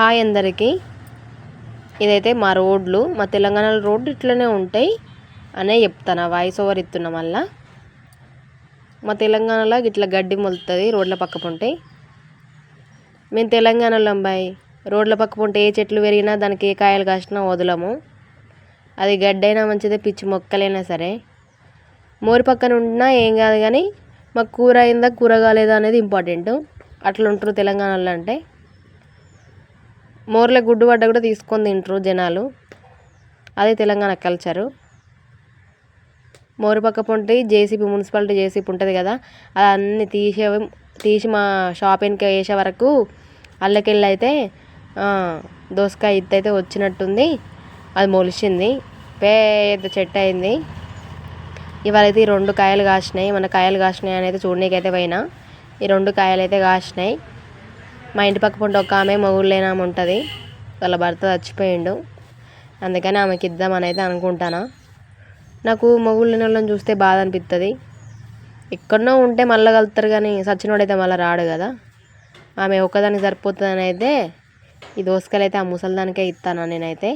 Hi అందరికీ. ఇదైతే మా రోడ్లు మా తెలంగాణలో రోడ్లు ఇట్లనే ఉంటాయి అనే చెప్తాను వాయిస్ ఓవర్ ఇస్తున్నా మళ్ళా. మా తెలంగాణలో ఇట్లా గడ్డి మొలుతుంది రోడ్ల పక్క ఉంటాయి మేము తెలంగాణలో అబ్బాయి రోడ్ల పక్క ఏ చెట్లు పెరిగినా దానికి ఏ కాయలు కాసినా వదలము. అది గడ్డైనా మంచిదే పిచ్చి మొక్కలైనా సరే. మోరి పక్కన ఉంటున్నా ఏం కాదు కానీ మాకు కూర అయిందా కూర కాలేదా అనేది ఇంపార్టెంట్ అట్లా ఉంటారు తెలంగాణలో అంటే. మోర్లో గుడ్డు పడ్డ కూడా తీసుకొని తింటారు జనాలు. అదే తెలంగాణ కల్చరు మోరు పక్క పొంటి జేసీబీ మున్సిపాలిటీ జేసీబీ ఉంటుంది కదా అది అన్నీ తీసే తీసి మా షాప్ వెనక వేసే వరకు అల్లకెళ్ళి అయితే దోసకాయ ఇత్తు అయితే వచ్చినట్టుంది అది మొలిచింది పెద్ద చెట్టు అయింది. ఇవాళైతే ఈ రెండు కాయలు కాసినాయి మన కాయలు కాసినాయి అనేది చూడనీకైతే పోయినా ఈ రెండు కాయలు అయితే కాసినాయి. మా ఇంటి పక్క పంట ఒక ఆమె మొగుళ్ళైన ఉంటుంది. వాళ్ళ భర్త చచ్చిపోయిండు. అందుకని ఆమెకి ఇద్దామని అయితే అనుకుంటానా. నాకు మొగుళ్ళు వాళ్ళని చూస్తే బాధ అనిపిస్తుంది ఎక్కడనో ఉంటే మళ్ళీ కలుతారు కానీ సచ్చినోడైతే మళ్ళీ రాడు కదా. ఆమె ఒక్కదానికి సరిపోతుందని అయితే ఈ దోసకాయలు అయితే ఆ ముసలిదానికే ఇస్తాను నేనైతే.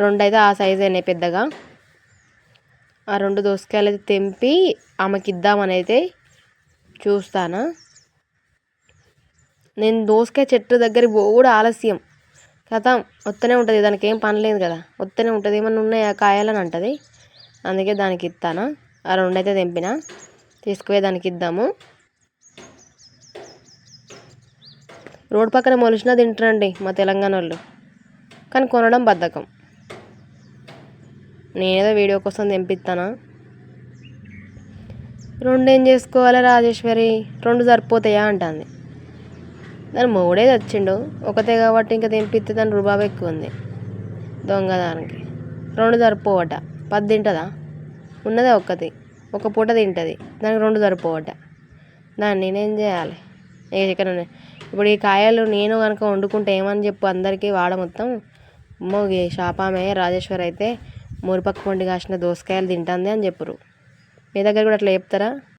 రెండు అయితే ఆ సైజు అయినాయి పెద్దగా. ఆ రెండు దోసకాయలు అయితే తెంపి ఆమెకి ఇద్దామని అయితే చూస్తాను. నేను దోసకాయ చెట్టు దగ్గర కూడా ఆలస్యం. కథ వస్తూనే ఉంటుంది దానికి ఏం పని లేదు కదా. వస్తూనే ఉంటుంది ఏమన్నా ఉన్నాయా? కాయాలని అంటుంది. అందుకే దానికి ఇస్తాను ఆ రెండు అయితే తెంపిన. తీసుకుపోయి దానికి ఇద్దాము. రోడ్ పక్కన మొలిచినా తింటారండి మా తెలంగాణ వాళ్ళు కానీ కొనడం బద్ధకం. నేనేదో వీడియో కోసం తెంపిస్తానా రెండు ఏం చేసుకోవాలి రాజేశ్వరి? రెండు సరిపోతాయా? అంటుంది. దాని మూడే తెచ్చిండు ఒకతే కాబట్టి ఇంకా తెంపిస్తే దాని రుబాబు ఎక్కువ ఉంది. దొంగదానికి. రెండు సరిపోవట. పది తింటుందా? ఉన్నదే ఒక్కటి. ఒక పూట తింటుంది. దానికి రెండు సరిపోవట. దాన్ని నేనేం చేయాలి? ఇక్కడ ఇప్పుడు ఈ కాయలు నేను కనుక వండుకుంటే ఏమని చెప్పు అందరికీ వాడ మొత్తం. మోగి షాపామే రాజేశ్వర్ అయితే మురిపక్క వండి కాసిన దోసకాయలు తింటుంది అని చెప్పరు. మీ దగ్గర కూడా అట్లా చెప్తారా?